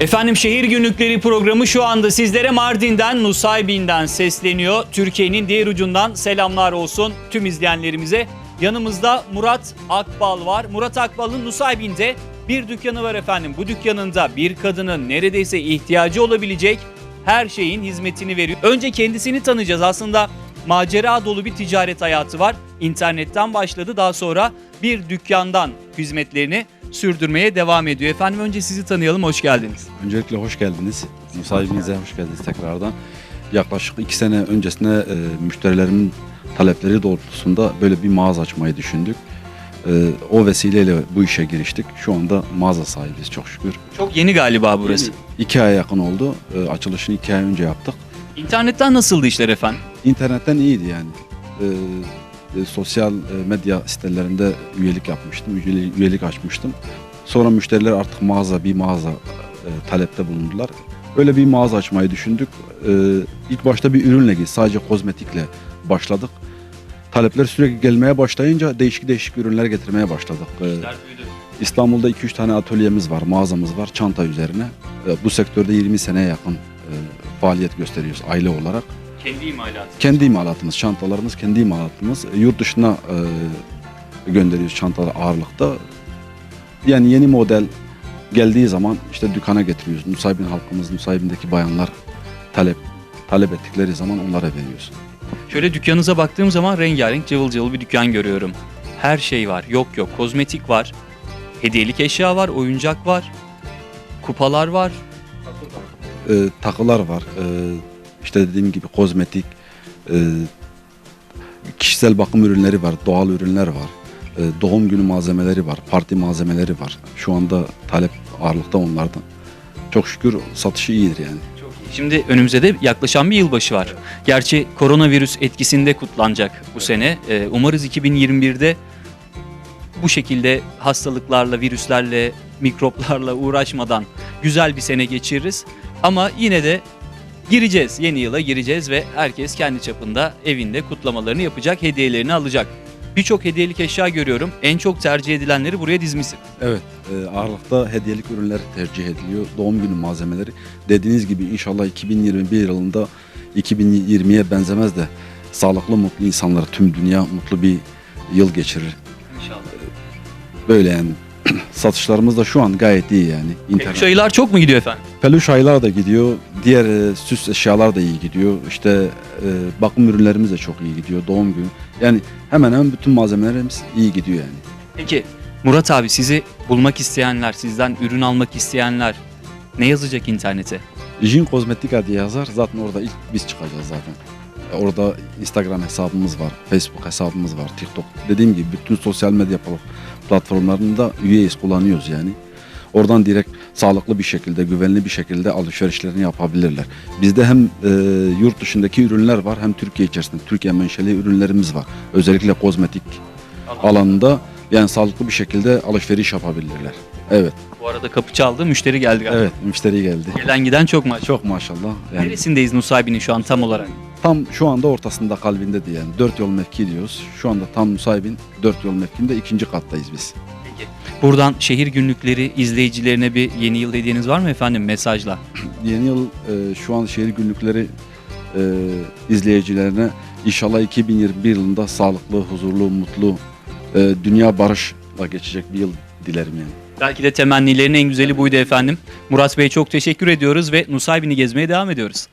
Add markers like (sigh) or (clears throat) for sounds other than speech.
Efendim şehir günlükleri programı şu anda sizlere Mardin'den, Nusaybin'den sesleniyor. Türkiye'nin diğer ucundan selamlar olsun tüm izleyenlerimize. Yanımızda Murat Akbal var. Murat Akbal'ın Nusaybin'de bir dükkanı var efendim. Bu dükkanında bir kadının neredeyse ihtiyacı olabilecek her şeyin hizmetini veriyor. Önce kendisini tanıyacağız. Aslında macera dolu bir ticaret hayatı var. İnternetten başladı. Daha sonra bir dükkandan hizmetlerini sürdürmeye devam ediyor. Efendim önce sizi tanıyalım. Hoş geldiniz. Öncelikle hoş geldiniz. Musahibinize hoş geldiniz tekrardan. Yaklaşık iki sene öncesine e, müşterilerimin talepleri doğrultusunda böyle bir mağaza açmayı düşündük. E, o vesileyle bu işe giriştik. Şu anda mağaza sahibiyiz çok şükür. Çok yeni galiba burası. İki aya yakın oldu. E, açılışını iki ay önce yaptık. İnternetten nasıldı işler efendim? İnternetten iyiydi yani. E, e, sosyal e, medya sitelerinde üyelik yapmıştım, üyelik, üyelik açmıştım. Sonra müşteriler artık mağaza, bir mağaza e, talepte bulundular. Öyle bir mağaza açmayı düşündük. E, ilk başta bir ürünle sadece kozmetikle başladık. Talepler sürekli gelmeye başlayınca değişik değişik ürünler getirmeye başladık. E, İstanbul'da 2-3 tane atölyemiz var, mağazamız var çanta üzerine. E, bu sektörde 20 seneye yakın e, faaliyet gösteriyoruz aile olarak. Kendi imalatı. Kendi imalatımız, çantalarımız kendi imalatımız. E, Yurt dışına e, gönderiyoruz çantalar ağırlıkta. Yani yeni model geldiği zaman işte dükkana getiriyoruz. Nusaybin halkımız, Nusaybin'deki bayanlar talep talep ettikleri zaman onlara veriyoruz. Şöyle dükkanınıza baktığım zaman rengarenk cıvıl cıvıl bir dükkan görüyorum. Her şey var. Yok yok. Kozmetik var. Hediyelik eşya var. Oyuncak var. Kupalar var. E, takılar var. E, işte dediğim gibi kozmetik, e, kişisel bakım ürünleri var, doğal ürünler var. E, doğum günü malzemeleri var, parti malzemeleri var. Şu anda talep ağırlıkta onlardan. Çok şükür satışı iyidir yani. Şimdi önümüzde de yaklaşan bir yılbaşı var. Gerçi koronavirüs etkisinde kutlanacak bu sene. Ee, umarız 2021'de bu şekilde hastalıklarla, virüslerle, mikroplarla uğraşmadan güzel bir sene geçiririz. Ama yine de gireceğiz, yeni yıla gireceğiz ve herkes kendi çapında evinde kutlamalarını yapacak, hediyelerini alacak. Birçok hediyelik eşya görüyorum. En çok tercih edilenleri buraya dizmişsin. Evet, e, ağırlıkta hediyelik ürünler tercih ediliyor. Doğum günü malzemeleri. Dediğiniz gibi inşallah 2021 yılında 2020'ye benzemez de sağlıklı, mutlu insanlar, tüm dünya mutlu bir yıl geçirir. İnşallah. Böyle yani. Satışlarımız da şu an gayet iyi yani. İnternet. Sayılar çok mu gidiyor efendim? Peluş aylar da gidiyor. Diğer e, süs eşyalar da iyi gidiyor. İşte e, bakım ürünlerimiz de çok iyi gidiyor. Doğum günü. Yani hemen hemen bütün malzemelerimiz iyi gidiyor yani. Peki Murat abi sizi bulmak isteyenler, sizden ürün almak isteyenler ne yazacak internete? Jin Kozmetika diye yazar. Zaten orada ilk biz çıkacağız zaten. Orada Instagram hesabımız var, Facebook hesabımız var, TikTok. Dediğim gibi bütün sosyal medya pl- platformlarında üyeyiz, kullanıyoruz yani. Oradan direkt sağlıklı bir şekilde, güvenli bir şekilde alışverişlerini yapabilirler. Bizde hem e, yurt dışındaki ürünler var hem Türkiye içerisinde Türkiye menşeli ürünlerimiz var. Özellikle kozmetik alanında yani sağlıklı bir şekilde alışveriş yapabilirler. Evet, Bu arada kapı çaldı, müşteri geldi galiba. evet müşteri geldi. Gelen giden çok maç. Çok maşallah. Yani Neresindeyiz Nusaybin'in şu an tam olarak? Tam şu anda ortasında kalbinde diye yani. Dört yol mevki diyoruz. Şu anda tam Nusaybin dört yol mevkinde ikinci kattayız biz. Peki. Buradan şehir günlükleri izleyicilerine bir yeni yıl hediyeniz var mı efendim mesajla? (clears throat) Yeni yıl e, şu an şehir günlükleri e, izleyicilerine inşallah 2021 yılında sağlıklı, huzurlu, mutlu, e, dünya barışla geçecek bir yıl dilerim yani. Belki de temennilerin en güzeli buydu efendim. Murat Bey çok teşekkür ediyoruz ve Nusaybin'i gezmeye devam ediyoruz.